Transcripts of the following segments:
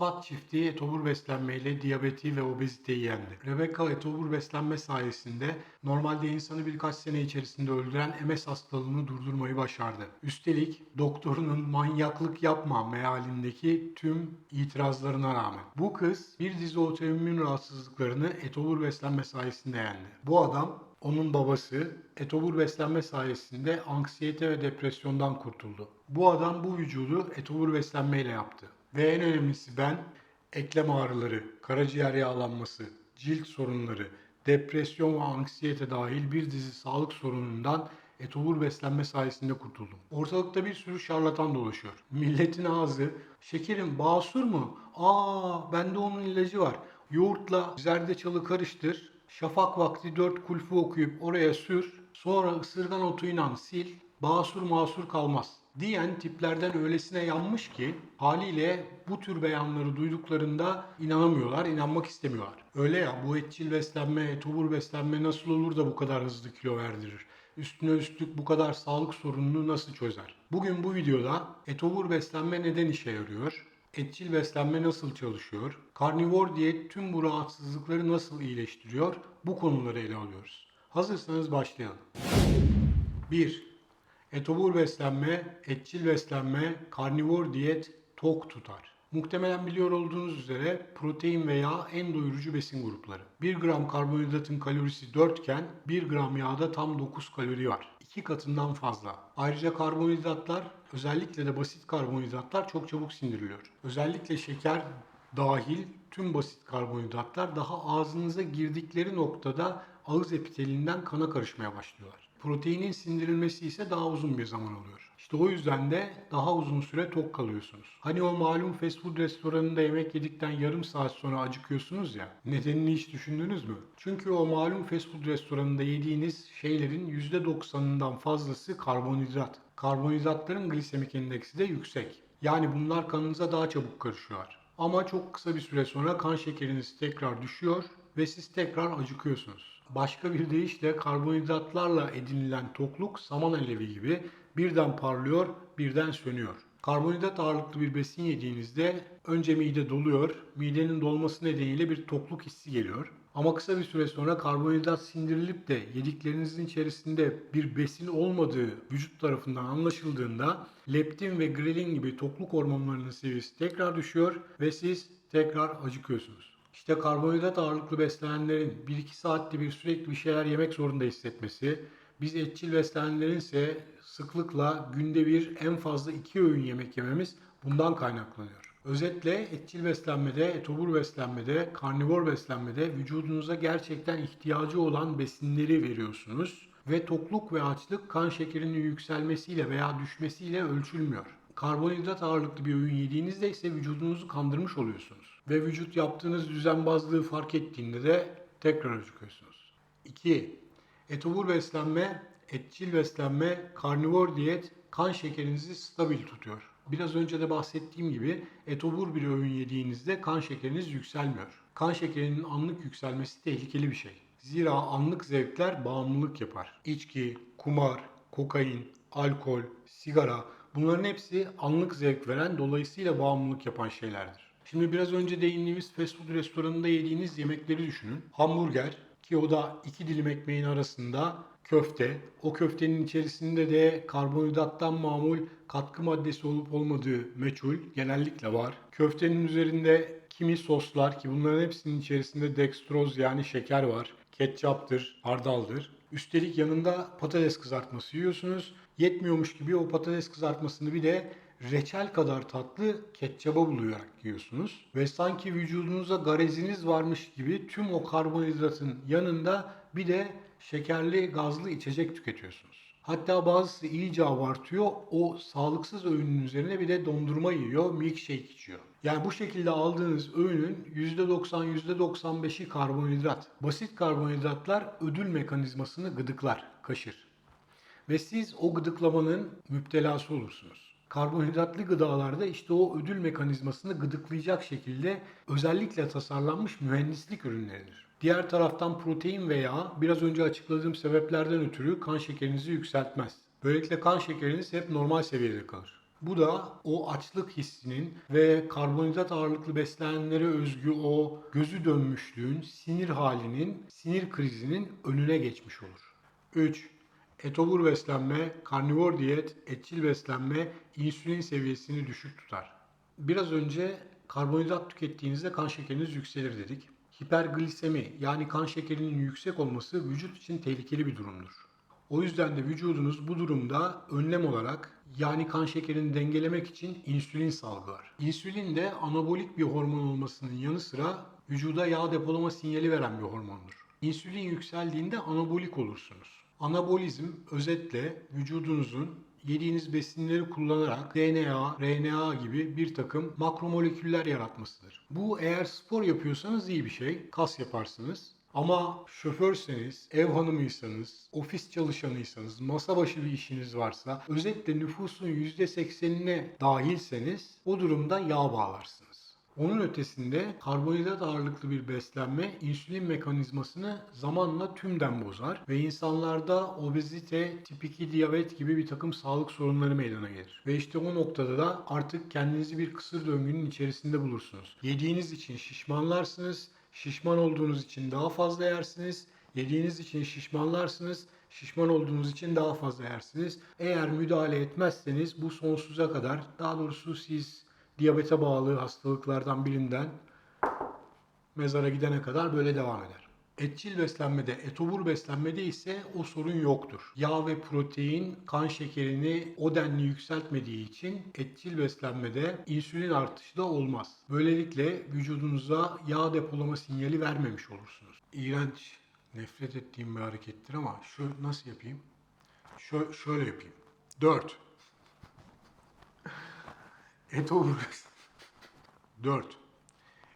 Ispat çiftliği etobur beslenmeyle diyabeti ve obeziteyi yendi. Rebecca etobur beslenme sayesinde normalde insanı birkaç sene içerisinde öldüren MS hastalığını durdurmayı başardı. Üstelik doktorunun manyaklık yapma mealindeki tüm itirazlarına rağmen. Bu kız bir dizi otoimmün rahatsızlıklarını etobur beslenme sayesinde yendi. Bu adam onun babası etobur beslenme sayesinde anksiyete ve depresyondan kurtuldu. Bu adam bu vücudu etobur beslenmeyle yaptı. Ve en önemlisi ben eklem ağrıları, karaciğer yağlanması, cilt sorunları, depresyon ve anksiyete dahil bir dizi sağlık sorunundan etobur beslenme sayesinde kurtuldum. Ortalıkta bir sürü şarlatan dolaşıyor. Milletin ağzı, şekerim basur mu? Aa bende onun ilacı var. Yoğurtla zerdeçalı karıştır. Şafak vakti dört kulfu okuyup oraya sür. Sonra ısırgan otuyla sil. Basur masur kalmaz diyen tiplerden öylesine yanmış ki haliyle bu tür beyanları duyduklarında inanamıyorlar, inanmak istemiyorlar. Öyle ya bu etçil beslenme, etobur beslenme nasıl olur da bu kadar hızlı kilo verdirir? Üstüne üstlük bu kadar sağlık sorununu nasıl çözer? Bugün bu videoda etobur beslenme neden işe yarıyor? Etçil beslenme nasıl çalışıyor? Karnivor diyet tüm bu rahatsızlıkları nasıl iyileştiriyor? Bu konuları ele alıyoruz. Hazırsanız başlayalım. 1. Etobur beslenme, etçil beslenme, karnivor diyet tok tutar. Muhtemelen biliyor olduğunuz üzere protein ve yağ en doyurucu besin grupları. 1 gram karbonhidratın kalorisi 4 iken 1 gram yağda tam 9 kalori var. 2 katından fazla. Ayrıca karbonhidratlar, özellikle de basit karbonhidratlar çok çabuk sindiriliyor. Özellikle şeker dahil tüm basit karbonhidratlar daha ağzınıza girdikleri noktada ağız epitelinden kana karışmaya başlıyorlar. Proteinin sindirilmesi ise daha uzun bir zaman alıyor. İşte o yüzden de daha uzun süre tok kalıyorsunuz. Hani o malum fast food restoranında yemek yedikten yarım saat sonra acıkıyorsunuz ya. Nedenini hiç düşündünüz mü? Çünkü o malum fast food restoranında yediğiniz şeylerin %90'ından fazlası karbonhidrat. Karbonhidratların glisemik indeksi de yüksek. Yani bunlar kanınıza daha çabuk karışıyorlar. Ama çok kısa bir süre sonra kan şekeriniz tekrar düşüyor ve siz tekrar acıkıyorsunuz. Başka bir deyişle karbonhidratlarla edinilen tokluk saman alevi gibi birden parlıyor, birden sönüyor. Karbonhidrat ağırlıklı bir besin yediğinizde önce mide doluyor, midenin dolması nedeniyle bir tokluk hissi geliyor. Ama kısa bir süre sonra karbonhidrat sindirilip de yediklerinizin içerisinde bir besin olmadığı vücut tarafından anlaşıldığında leptin ve grelin gibi tokluk hormonlarının seviyesi tekrar düşüyor ve siz tekrar acıkıyorsunuz. İşte karbonhidrat ağırlıklı beslenenlerin 1-2 saatte bir sürekli bir şeyler yemek zorunda hissetmesi, biz etçil beslenenlerin ise sıklıkla günde bir en fazla 2 öğün yemek yememiz bundan kaynaklanıyor. Özetle etçil beslenmede, etobur beslenmede, karnivor beslenmede vücudunuza gerçekten ihtiyacı olan besinleri veriyorsunuz ve tokluk ve açlık kan şekerinin yükselmesiyle veya düşmesiyle ölçülmüyor. Karbonhidrat ağırlıklı bir öğün yediğinizde ise vücudunuzu kandırmış oluyorsunuz. Ve vücut yaptığınız düzenbazlığı fark ettiğinde de tekrar acıkıyorsunuz. 2. Etobur beslenme, etçil beslenme, karnivor diyet kan şekerinizi stabil tutuyor. Biraz önce de bahsettiğim gibi etobur bir öğün yediğinizde kan şekeriniz yükselmiyor. Kan şekerinin anlık yükselmesi tehlikeli bir şey. Zira anlık zevkler bağımlılık yapar. İçki, kumar, kokain, alkol, sigara bunların hepsi anlık zevk veren dolayısıyla bağımlılık yapan şeylerdir. Şimdi biraz önce değindiğimiz fast food restoranında yediğiniz yemekleri düşünün. Hamburger ki o da iki dilim ekmeğin arasında köfte. O köftenin içerisinde de karbonhidrattan mamul katkı maddesi olup olmadığı meçhul genellikle var. Köftenin üzerinde kimi soslar ki bunların hepsinin içerisinde dextroz yani şeker var. Ketçaptır, hardaldır. Üstelik yanında patates kızartması yiyorsunuz. Yetmiyormuş gibi o patates kızartmasını bir de reçel kadar tatlı ketçaba bulayarak yiyorsunuz. Ve sanki vücudunuza gareziniz varmış gibi tüm o karbonhidratın yanında bir de şekerli gazlı içecek tüketiyorsunuz. Hatta bazısı iyice abartıyor. O sağlıksız öğünün üzerine bir de dondurma yiyor, milkshake içiyor. Yani bu şekilde aldığınız öğünün %90, %95'i karbonhidrat. Basit karbonhidratlar ödül mekanizmasını gıdıklar, kaşır. Ve siz o gıdıklamanın müptelası olursunuz. Karbonhidratlı gıdalarda işte o ödül mekanizmasını gıdıklayacak şekilde özellikle tasarlanmış mühendislik ürünleridir. Diğer taraftan protein ve yağ biraz önce açıkladığım sebeplerden ötürü kan şekerinizi yükseltmez. Böylelikle kan şekeriniz hep normal seviyede kalır. Bu da o açlık hissinin ve karbonhidrat ağırlıklı beslenenlere özgü o gözü dönmüşlüğün, sinir halinin, sinir krizinin önüne geçmiş olur. 3. Etobur beslenme, karnivor diyet, etçil beslenme insülin seviyesini düşük tutar. Biraz önce karbonhidrat tükettiğinizde kan şekeriniz yükselir dedik. Hiperglisemi yani kan şekerinin yüksek olması vücut için tehlikeli bir durumdur. O yüzden de vücudunuz bu durumda önlem olarak yani kan şekerini dengelemek için insülin salgılar. İnsülin de anabolik bir hormon olmasının yanı sıra vücuda yağ depolama sinyali veren bir hormondur. İnsülin yükseldiğinde anabolik olursunuz. Anabolizm özetle vücudunuzun yediğiniz besinleri kullanarak DNA, RNA gibi bir takım makromoleküller yaratmasıdır. Bu eğer spor yapıyorsanız iyi bir şey. Kas yaparsınız. Ama şoförseniz, ev hanımıysanız, ofis çalışanıysanız, masa başı bir işiniz varsa, özetle nüfusun %80'ine dahilseniz o durumda yağ bağlarsınız. Onun ötesinde karbonhidrat ağırlıklı bir beslenme insülin mekanizmasını zamanla tümden bozar ve insanlarda obezite, tip 2 diyabet gibi bir takım sağlık sorunları meydana gelir. Ve işte o noktada da artık kendinizi bir kısır döngünün içerisinde bulursunuz. Yediğiniz için şişmanlarsınız, şişman olduğunuz için daha fazla yersiniz, yediğiniz için şişmanlarsınız, şişman olduğunuz için daha fazla yersiniz. Eğer müdahale etmezseniz bu sonsuza kadar, daha doğrusu siz diyabete bağlı hastalıklardan birinden mezara gidene kadar böyle devam eder. Etçil beslenmede, etobur beslenmede ise o sorun yoktur. Yağ ve protein kan şekerini o denli yükseltmediği için etçil beslenmede insülin artışı da olmaz. Böylelikle vücudunuza yağ depolama sinyali vermemiş olursunuz. İğrenç, nefret ettiğim bir harekettir ama şu nasıl yapayım? Şö- şöyle yapayım. 4. Etobur 4.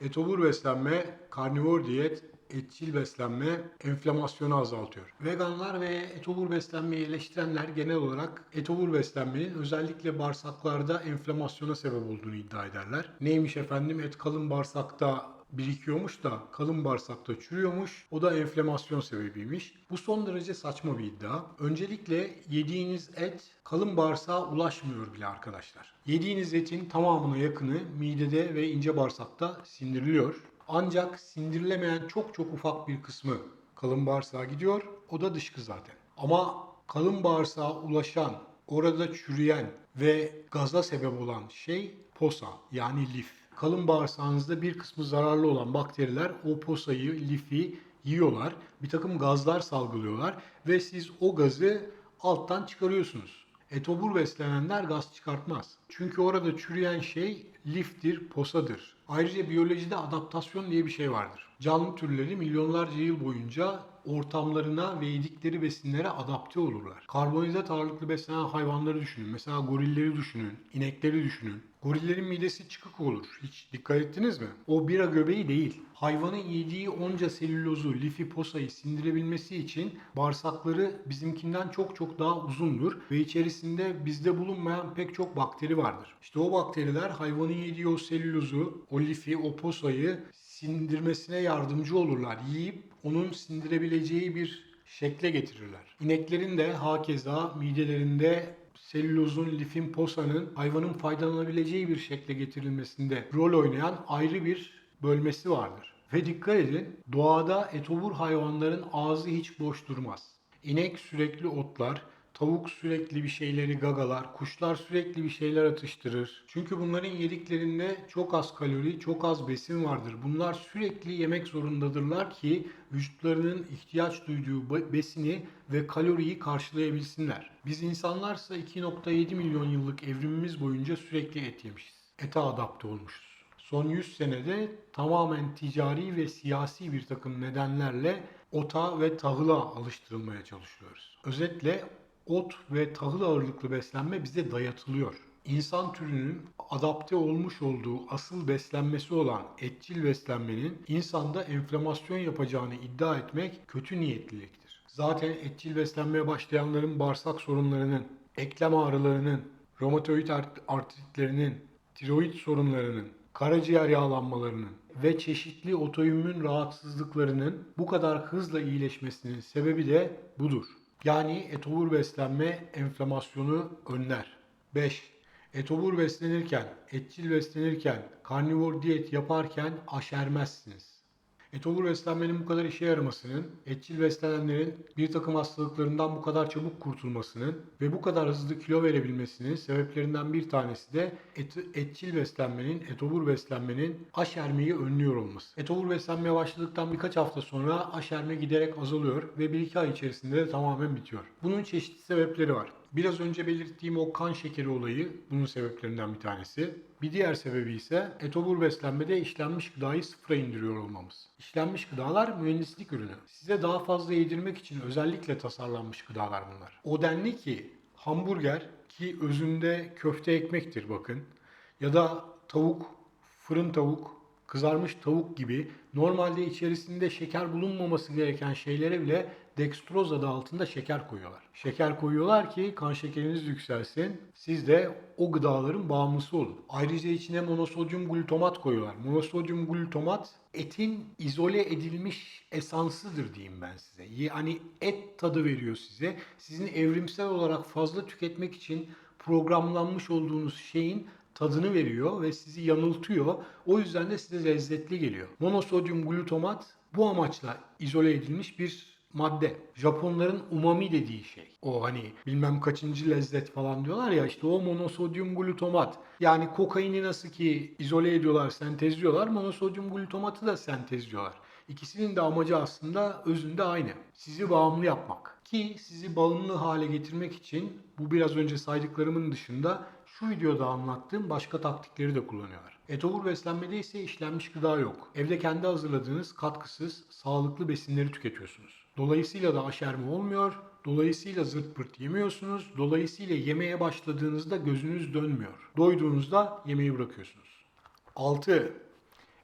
Etobur beslenme, karnivor diyet, etçil beslenme enflamasyonu azaltıyor. Veganlar ve etobur beslenmeyi eleştirenler genel olarak etobur beslenmenin özellikle bağırsaklarda enflamasyona sebep olduğunu iddia ederler. Neymiş efendim et kalın bağırsakta birikiyormuş da kalın bağırsakta çürüyormuş. O da enflamasyon sebebiymiş. Bu son derece saçma bir iddia. Öncelikle yediğiniz et kalın bağırsağa ulaşmıyor bile arkadaşlar. Yediğiniz etin tamamına yakını midede ve ince bağırsakta sindiriliyor. Ancak sindirilemeyen çok çok ufak bir kısmı kalın bağırsağa gidiyor. O da dışkı zaten. Ama kalın bağırsağa ulaşan, orada çürüyen ve gaza sebep olan şey posa yani lif. Kalın bağırsağınızda bir kısmı zararlı olan bakteriler o posayı, lifi yiyorlar. Bir takım gazlar salgılıyorlar ve siz o gazı alttan çıkarıyorsunuz. Etobur beslenenler gaz çıkartmaz. Çünkü orada çürüyen şey liftir, posadır. Ayrıca biyolojide adaptasyon diye bir şey vardır. Canlı türleri milyonlarca yıl boyunca ortamlarına ve yedikleri besinlere adapte olurlar. Karbonhidrat ağırlıklı beslenen hayvanları düşünün. Mesela gorilleri düşünün, inekleri düşünün. Gorillerin midesi çıkık olur. Hiç dikkat ettiniz mi? O bira göbeği değil. Hayvanın yediği onca selülozu, lifi, posayı sindirebilmesi için bağırsakları bizimkinden çok çok daha uzundur ve içerisinde bizde bulunmayan pek çok bakteri vardır. İşte o bakteriler hayvanın yediği o selülozu, o lifi, o posayı sindirmesine yardımcı olurlar. Yiyip onun sindirebileceği bir şekle getirirler. İneklerin de hakeza midelerinde selülozun, lifin, posanın hayvanın faydalanabileceği bir şekle getirilmesinde rol oynayan ayrı bir bölmesi vardır. Ve dikkat edin doğada etobur hayvanların ağzı hiç boş durmaz. İnek sürekli otlar, Tavuk sürekli bir şeyleri gagalar, kuşlar sürekli bir şeyler atıştırır. Çünkü bunların yediklerinde çok az kalori, çok az besin vardır. Bunlar sürekli yemek zorundadırlar ki vücutlarının ihtiyaç duyduğu besini ve kaloriyi karşılayabilsinler. Biz insanlarsa 2.7 milyon yıllık evrimimiz boyunca sürekli et yemişiz. Ete adapte olmuşuz. Son 100 senede tamamen ticari ve siyasi bir takım nedenlerle ota ve tahıla alıştırılmaya çalışıyoruz. Özetle ot ve tahıl ağırlıklı beslenme bize dayatılıyor. İnsan türünün adapte olmuş olduğu asıl beslenmesi olan etçil beslenmenin insanda enflamasyon yapacağını iddia etmek kötü niyetliliktir. Zaten etçil beslenmeye başlayanların bağırsak sorunlarının, eklem ağrılarının, romatoid art- artritlerinin, tiroid sorunlarının, karaciğer yağlanmalarının ve çeşitli otoimmün rahatsızlıklarının bu kadar hızla iyileşmesinin sebebi de budur. Yani etobur beslenme enflamasyonu önler. 5. Etobur beslenirken, etçil beslenirken, karnivor diyet yaparken aşermezsiniz. Etobur beslenmenin bu kadar işe yaramasının, etçil beslenenlerin bir takım hastalıklarından bu kadar çabuk kurtulmasının ve bu kadar hızlı kilo verebilmesinin sebeplerinden bir tanesi de et, etçil beslenmenin, etobur beslenmenin aşermeyi önlüyor olması. Etobur beslenmeye başladıktan birkaç hafta sonra aşerme giderek azalıyor ve 1-2 ay içerisinde de tamamen bitiyor. Bunun çeşitli sebepleri var. Biraz önce belirttiğim o kan şekeri olayı bunun sebeplerinden bir tanesi. Bir diğer sebebi ise etobur beslenmede işlenmiş gıdayı sıfıra indiriyor olmamız. İşlenmiş gıdalar mühendislik ürünü. Size daha fazla yedirmek için özellikle tasarlanmış gıdalar bunlar. O denli ki hamburger ki özünde köfte ekmektir bakın ya da tavuk, fırın tavuk, kızarmış tavuk gibi normalde içerisinde şeker bulunmaması gereken şeylere bile dextroz adı altında şeker koyuyorlar. Şeker koyuyorlar ki kan şekeriniz yükselsin. Siz de o gıdaların bağımlısı olun. Ayrıca içine monosodyum glutamat koyuyorlar. Monosodyum glutamat etin izole edilmiş esansıdır diyeyim ben size. Yani et tadı veriyor size. Sizin evrimsel olarak fazla tüketmek için programlanmış olduğunuz şeyin tadını veriyor ve sizi yanıltıyor. O yüzden de size lezzetli geliyor. Monosodyum glutamat bu amaçla izole edilmiş bir madde. Japonların umami dediği şey. O hani bilmem kaçıncı lezzet falan diyorlar ya işte o monosodyum glutamat. Yani kokaini nasıl ki izole ediyorlar, sentezliyorlar. Monosodyum glutamatı da sentezliyorlar. İkisinin de amacı aslında özünde aynı. Sizi bağımlı yapmak. Ki sizi bağımlı hale getirmek için bu biraz önce saydıklarımın dışında şu videoda anlattığım başka taktikleri de kullanıyorlar. Etobur beslenmede ise işlenmiş gıda yok. Evde kendi hazırladığınız katkısız, sağlıklı besinleri tüketiyorsunuz. Dolayısıyla da aşerme olmuyor. Dolayısıyla zırt pırt yemiyorsunuz. Dolayısıyla yemeye başladığınızda gözünüz dönmüyor. Doyduğunuzda yemeği bırakıyorsunuz. 6.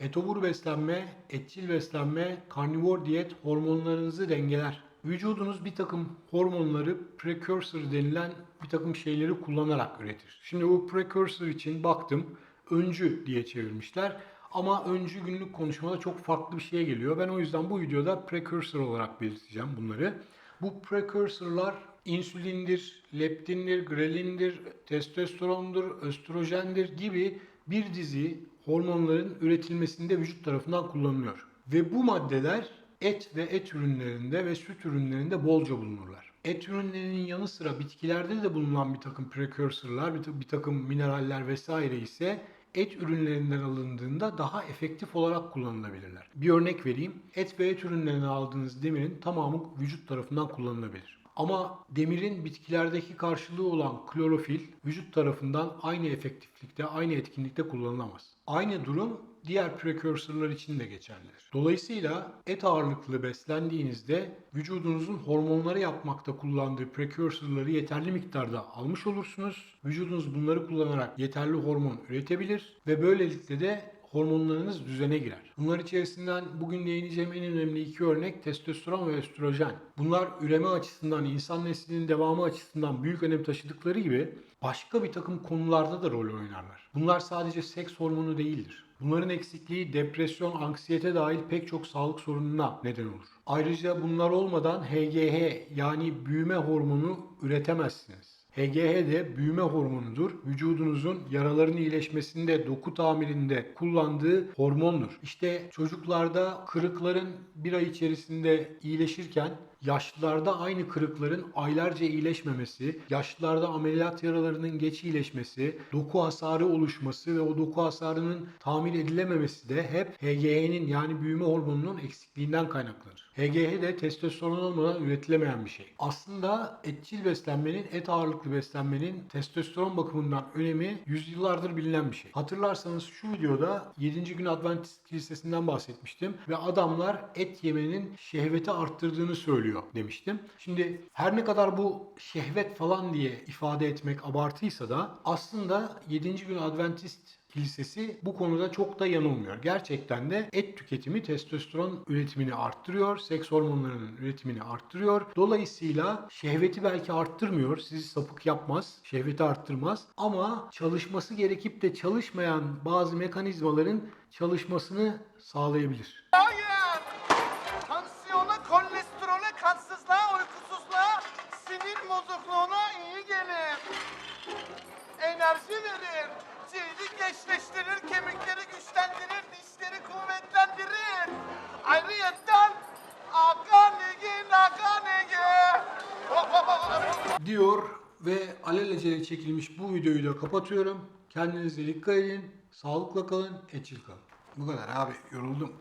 Etobur beslenme, etçil beslenme, karnivor diyet hormonlarınızı dengeler. Vücudunuz bir takım hormonları precursor denilen bir takım şeyleri kullanarak üretir. Şimdi bu precursor için baktım öncü diye çevirmişler. Ama öncü günlük konuşmada çok farklı bir şeye geliyor. Ben o yüzden bu videoda precursor olarak belirteceğim bunları. Bu precursorlar insülindir, leptindir, grelindir, testosterondur, östrojendir gibi bir dizi hormonların üretilmesinde vücut tarafından kullanılıyor. Ve bu maddeler et ve et ürünlerinde ve süt ürünlerinde bolca bulunurlar. Et ürünlerinin yanı sıra bitkilerde de bulunan bir takım precursorlar, bir takım mineraller vesaire ise et ürünlerinden alındığında daha efektif olarak kullanılabilirler. Bir örnek vereyim. Et ve et ürünlerinden aldığınız demirin tamamı vücut tarafından kullanılabilir. Ama demirin bitkilerdeki karşılığı olan klorofil vücut tarafından aynı efektiflikte, aynı etkinlikte kullanılamaz. Aynı durum diğer precursorlar için de geçerlidir. Dolayısıyla et ağırlıklı beslendiğinizde vücudunuzun hormonları yapmakta kullandığı precursorları yeterli miktarda almış olursunuz. Vücudunuz bunları kullanarak yeterli hormon üretebilir ve böylelikle de hormonlarınız düzene girer. Bunlar içerisinden bugün değineceğim en önemli iki örnek testosteron ve östrojen. Bunlar üreme açısından, insan neslinin devamı açısından büyük önem taşıdıkları gibi başka bir takım konularda da rol oynarlar. Bunlar sadece seks hormonu değildir. Bunların eksikliği depresyon, anksiyete dahil pek çok sağlık sorununa neden olur. Ayrıca bunlar olmadan HGH yani büyüme hormonu üretemezsiniz. HGH de büyüme hormonudur. Vücudunuzun yaraların iyileşmesinde, doku tamirinde kullandığı hormondur. İşte çocuklarda kırıkların bir ay içerisinde iyileşirken yaşlılarda aynı kırıkların aylarca iyileşmemesi, yaşlılarda ameliyat yaralarının geç iyileşmesi, doku hasarı oluşması ve o doku hasarının tamir edilememesi de hep HGH'nin yani büyüme hormonunun eksikliğinden kaynaklanır. HGH de testosteron olmadan üretilemeyen bir şey. Aslında etçil beslenmenin, et ağırlıklı beslenmenin testosteron bakımından önemi yüzyıllardır bilinen bir şey. Hatırlarsanız şu videoda 7. gün Adventist Kilisesi'nden bahsetmiştim ve adamlar et yemenin şehveti arttırdığını söylüyor demiştim. Şimdi her ne kadar bu şehvet falan diye ifade etmek abartıysa da aslında 7. gün Adventist Kilisesi bu konuda çok da yanılmıyor. Gerçekten de et tüketimi testosteron üretimini arttırıyor, seks hormonlarının üretimini arttırıyor. Dolayısıyla şehveti belki arttırmıyor, sizi sapık yapmaz, şehveti arttırmaz ama çalışması gerekip de çalışmayan bazı mekanizmaların çalışmasını sağlayabilir. Hayır! Çekilmiş bu videoyu da kapatıyorum. Kendinize dikkat edin. Sağlıkla kalın. Etçil kalın. Bu kadar abi. Yoruldum.